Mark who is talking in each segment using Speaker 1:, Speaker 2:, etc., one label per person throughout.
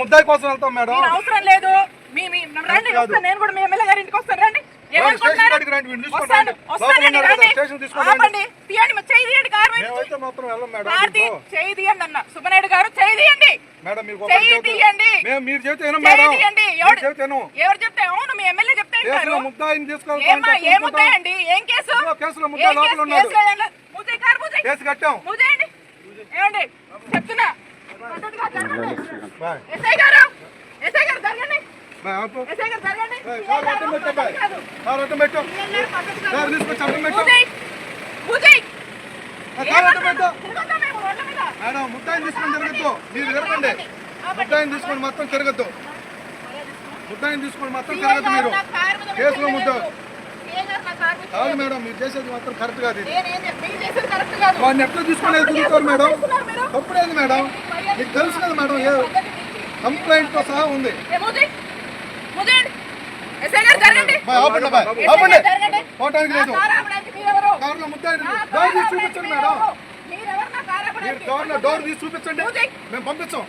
Speaker 1: ముద్దాయి కోసం వెళ్తాం మేడం.
Speaker 2: అవసరం లేదు. మీ రండి నేను కూడా మీ ఎమ్మెల్యే గారి ఇంటికి వస్తాను. రండి. సుబ్బనాయుడు గారు
Speaker 1: మీరు
Speaker 2: ఎవరు చెప్తే? అవును మీ ఎమ్మెల్యే చెప్తే ఏం కేసు? కేసు?
Speaker 1: కట్టాం.
Speaker 2: చెప్తున్నా. ఎస్ఐ గారు ఎస్ఐ గారు జరగండి. ఎస్ఐ గారు జరగండి?
Speaker 1: మేడం ముద్దాయిని తీసుకొని తిరగద్దు మీరు తిరగండి ముద్దాయిని తీసుకొని మొత్తం తిరగద్దు ముద్దాయిని తీసుకొని మొత్తం తిరగద్దు మీరు కేసులో ముద్ద కాదు. మేడం మీరు చేసేది మాత్రం కరెక్ట్ కాదు. వాడిని ఎట్లా తీసుకునేది తిరుగుతారు మేడం? తప్పుడేది మేడం మీకు తెలుసు కదా మేడం ఏ కంప్లైంట్తో సహా ఉంది. పోవటానికి లేదు? కారులో డోర్ తీసి చూపించండి మేడం. మీరు డోర్ తీసి చూపించండి. మేము పంపించాం.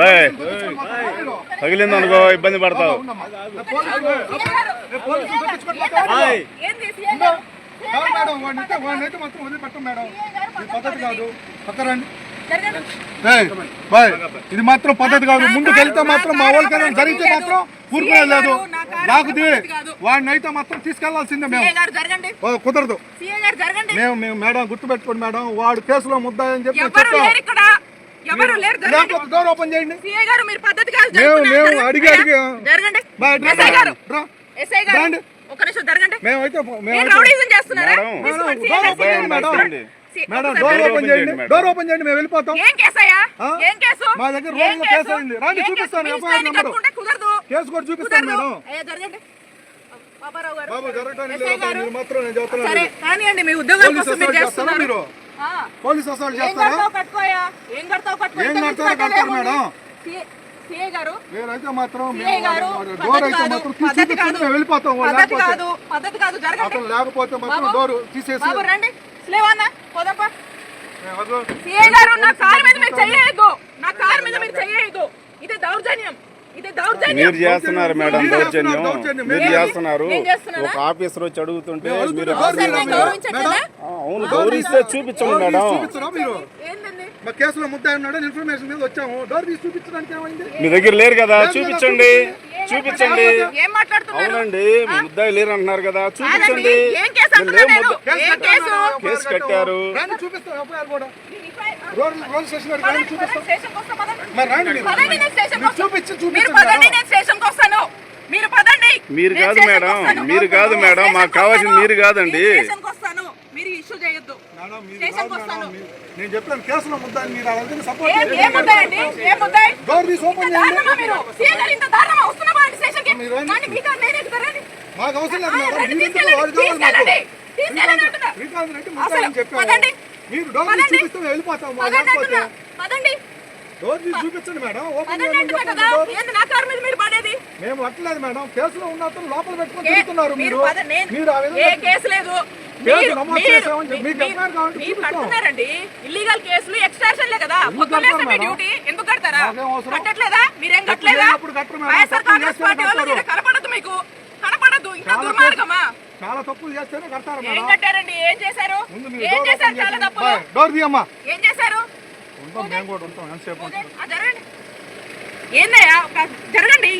Speaker 1: మీరు.
Speaker 3: తగిలిందనుకో ఇబ్బంది పడతావు.
Speaker 1: మేడం వాడిని అయితే వాడిని అయితే మాత్రం వదిలిపెట్టం మేడం. పద్ధతి కాదు. పక్కరండి బాయ్. ఇది మాత్రం పద్ధతి కాదు. ముందుకు వెళ్తే మాత్రం మా వాళ్ళకైనా జరిగితే మాత్రం ఊరుకునే లేదు. లేకపోతే వాడిని అయితే మాత్రం తీసుకెళ్ళాల్సిందే మేము. కుదరదు. మేము మేము మేడం గుర్తుపెట్టుకోండి మేడం. వాడు కేసులో ముద్దాయని చెప్పి
Speaker 2: ఎవరు
Speaker 1: చెప్తాం
Speaker 2: లేరు ఇక్కడ. ఎవరు లేరు. జరగండి.
Speaker 1: లేకపోతే డోర్ ఓపెన్ చేయండి మేము-. అడిగి అడిగి- మేమైతే
Speaker 3: మేడం.
Speaker 1: మేడం, డోర్ ఓపెన్ చేయండి, డోర్. ఓపెన్ చేయండి మేము వెళ్ళిపోతాం.
Speaker 2: ఏం కేసయ్యా
Speaker 1: ఆ?
Speaker 2: ఏం కేసు
Speaker 1: మా దగ్గర కేసు అయింది. రండి? చూపిస్తాను,
Speaker 2: ఇష్టానికి
Speaker 1: నెంబరు. కేసు కూడా చూపిస్తాను మేడం.
Speaker 2: అయ్యా జరగండి. బాబారావు గారు.
Speaker 1: బాబు జరగటానికి
Speaker 2: ఎస్ఐ
Speaker 1: లేదు
Speaker 2: గారు.
Speaker 1: మీరు మాత్రం నేను చెప్తున్నాను
Speaker 2: కానివ్వండి మీ కోసం మీరు చేస్తున్నారు.
Speaker 1: మీరు?
Speaker 2: ఆ.
Speaker 1: పోలీస్ అసలు
Speaker 2: ఏం
Speaker 1: చేస్తారా?
Speaker 2: కడతావు కట్టుకోయా ఏం కడతావు కట్టుకో
Speaker 1: ఏం కడతారో కడతారు. మేడం. మాత్రం డోర్ అయితే తీసి వెళ్ళిపోతాం. లేకపోతే
Speaker 2: కాదు. పద్ధతి కాదు. జరగండి.
Speaker 1: అతను లేకపోతే మాత్రం డోర్ తీసేసి
Speaker 2: సీఏ గారు నా కారు మీద మీరు చెయ్యదు నా కారు మీద మీరు చెయ్యదు ఇది దౌర్జన్యం. ఇది దౌర్జన్యం.
Speaker 3: మీరు చేస్తున్నారు మేడం
Speaker 1: మీరు
Speaker 3: దౌర్జన్యం. మీరు? చేస్తున్నారు? ఒక ఆఫీసర్ వచ్చి అడుగుతుంటే మీరు అవును గౌరవిస్తే చూపించండి మేడం.
Speaker 1: మా కేసులో ముద్దాయి ఇన్ఫర్మేషన్ మీద వచ్చాము. డోర్ తీసి చూపించడానికి ఏమైంది?
Speaker 3: మీ దగ్గర లేరు కదా, చూపించండి. చూపించండి.
Speaker 2: ఏం మాట్లాడుతున్నారు?
Speaker 3: అవునండి మీ ముద్దాయి లేరు అంటున్నారు కదా చూపించండి.
Speaker 2: ఏం కేసు
Speaker 3: కట్టారు.
Speaker 1: మరి
Speaker 3: కాదు మేడం. మీరు కాదు మేడం మాకు కావాల్సింది. మీరు కాదండి.
Speaker 2: మీరు ఇష్యూ చేయొద్దు.
Speaker 1: నేను చెప్పాను కేసులో ముద్దాయి మీరు సపోర్ట్ చేయండి.
Speaker 2: గారు స్టేషన్కి
Speaker 1: మీరు మాకు అవసరం లేదు మేడం. మీరు డోర్. చూపిస్తే వెళ్ళిపోతాం
Speaker 2: పదండి
Speaker 1: డోర్ చూపించండి మేడం. ఓపెన్ మేము అట్లేదు మేడం. కేసులో ఉన్న లోపల పెట్టుకొని తిరుగుతున్నారు
Speaker 2: మీరు
Speaker 1: మీరు. ఆ
Speaker 2: ఏ
Speaker 1: విధంగా
Speaker 2: కేసు లేదు
Speaker 1: కేసు
Speaker 2: మీరు-
Speaker 1: నమోదు
Speaker 2: మీరు-
Speaker 1: చేసామని చెప్పి మీకు
Speaker 2: మీ-
Speaker 1: ఎఫ్ఐఆర్ కావాలంటే
Speaker 2: మీరు
Speaker 1: చూపిస్తాం.
Speaker 2: కడుతున్నారండి. ఇల్లీగల్ కేసులు కదా. పొద్దున్నే మీ? డ్యూటీ ఎందుకు కడతారా?
Speaker 1: మాకేం అవసరం?
Speaker 2: కట్టట్లేదా? మీరేం
Speaker 1: తప్పు
Speaker 2: కట్టలేదా?
Speaker 1: లేనప్పుడు కట్టరు మేడం.
Speaker 2: వైఎస్ఆర్
Speaker 1: తప్పులు
Speaker 2: కాంగ్రెస్
Speaker 1: చేస్తేనే
Speaker 2: పార్టీ వాళ్ళు
Speaker 1: కడతారు.
Speaker 2: మీరు కనపడదు మీకు. కనపడదు. ఇంకా
Speaker 1: చాలా
Speaker 2: దుర్మార్గమా?
Speaker 1: చాలా తప్పులు చేస్తేనే కడతారు
Speaker 2: ఏం
Speaker 1: మేడం
Speaker 2: కట్టారండి? ఏం చేశారు?
Speaker 1: ముందు మీరు
Speaker 2: ఏం
Speaker 1: డోర్
Speaker 2: చేశారు?
Speaker 1: ఓపెన్
Speaker 2: చాలా
Speaker 1: చేయండి.
Speaker 2: తప్పులు.
Speaker 1: బాయ్, డోర్ తీయమ్మా.
Speaker 2: ఏం చేశారు?
Speaker 1: ఉంటాం మేము కూడా ఉంటాం. ఎంతసేపు
Speaker 2: పూజ- ఆ, జరగండి. ఏందయ్యా? ఒక- జరగండి.